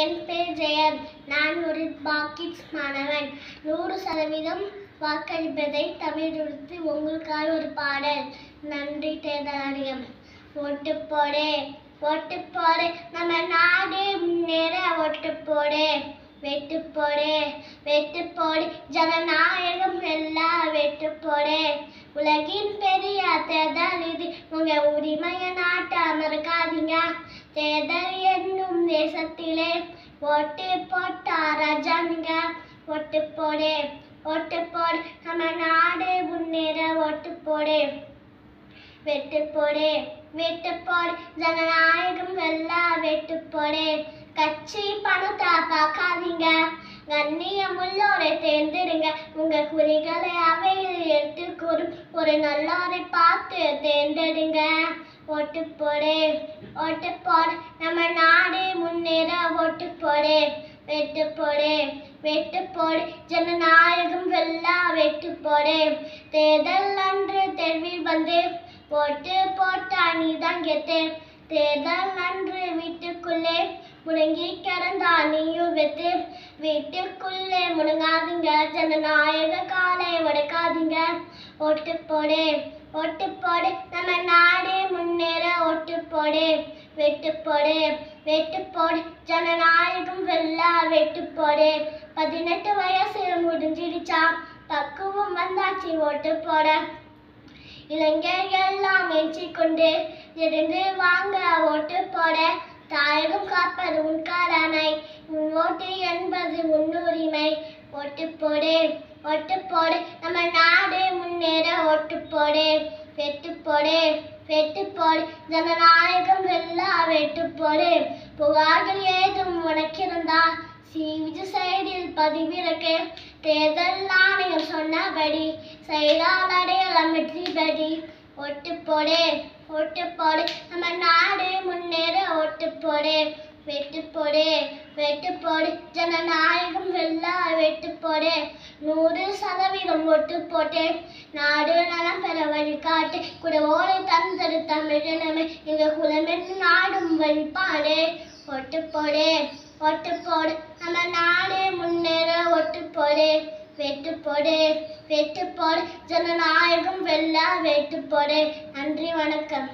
என் பேர் ஜெயன் நான் ஒரு பாக்கிட்ஸ் மாணவன் நூறு சதவீதம் வாக்களிப்பதை தவிர்த்து உங்களுக்காக ஒரு பாடல். நன்றி தேர்தலாரியம் ஓட்டு போடு ஓட்டு போடு. நம்ம நாடு முன்னேற ஓட்டு போடு வெட்டு போடு வெட்டு போடு. ஜனநாயகம் எல்லாம் வெட்டு போடு. உலகின் பெரிய தேர்தல் இது. உங்க உரிமையை நாட்டை மறக்காதீங்க தேர்தல் என்னும் தேசத்திலே ஓட்டு போட்டா ராஜாங்க ஓட்டு போடு ஓட்டு போடு நம்ம நாடு முன்னேற ஓட்டு போடு. வெட்டு போடு வெட்டு போடு ஜனநாயகம் எல்லாம் வெட்டு போடு. கட்சி பணத்தை பார்க்காதீங்க கண்ணியமுள்ளோரை தேர்ந்தெடுங்க. உங்க குறிகளை அவையில் எடுத்து கூறும் ஒரு நல்லோரை பார்த்து தேர்ந்தெடுங்க. ஓட்டு போடு ஓட்டு போடு நம்ம நாடு முன்னேற ஓட்டு போடு வெட்டு போடு வெட்டு போடு ஜனநாயகம் வெல்லா வெட்டு போடு தேர்தல் அன்று தெருவில் வந்து ஓட்டு போட்டா நீதான் கெத்து. தேர்தல் அன்று வீட்டுக்குள்ளே முடங்கி கிடந்தா நீயும் வெத்து. வீட்டுக்குள்ளே முடங்காதீங்க ஜனநாயக காலை உடைக்காதீங்க. ஓட்டு போடு ஒட்டு போடு நம்ம நாடு முன்னேற ஒட்டு போடு வெட்டு போடு வெட்டு போடு ஜனநாயகம் வெல்லா வெட்டு போடு பதினெட்டு வயசு முடிஞ்சிடுச்சா? பக்குவம் வந்தாச்சு ஓட்டு போட இளைஞர்கள் எல்லாம் கொண்டு இருந்து வாங்க ஓட்டு போட தாயகம் காப்பது உன் கடமை. உன் ஓட்டு என்பது முன்னுரிமை. ஓட்டு போடு ஓட்டு போடு நம்ம நாடு ஓட்டு போடு வெட்டு போடு வெட்டு போடு. ஜனநாயகம் எல்லாம் வெட்டு போடு. புகார்கள் ஏதும் உனக்கிருந்தா? சிவிஜி சைடில் பதிவிறக்கு. தேர்தல் ஆணையம் சொன்னபடி செயலால் அடையாளம் வெற்றிபடி ஓட்டு போடு ஓட்டு போடு. நம்ம நாடு முன்னேற ஓட்டு போடு வெட்டு போடு வெட்டு போடு. ஜனநாயகம் வெல்லா வெட்டு போடு. நூறு சதவீதம் ஒட்டு போட்டு நாடு நலம் பெற வழிகாட்டு கூட ஓலை தந்தது தமிழினமே எங்க குலமென்று நாடும் வழிபாடு. ஒட்டு போடு ஒட்டு போடு நம்ம நாடு முன்னேற ஒட்டு போடு வெட்டு போடு வெட்டு போடு ஜனநாயகம் வெல்லா வெட்டு போடு நன்றி வணக்கம்.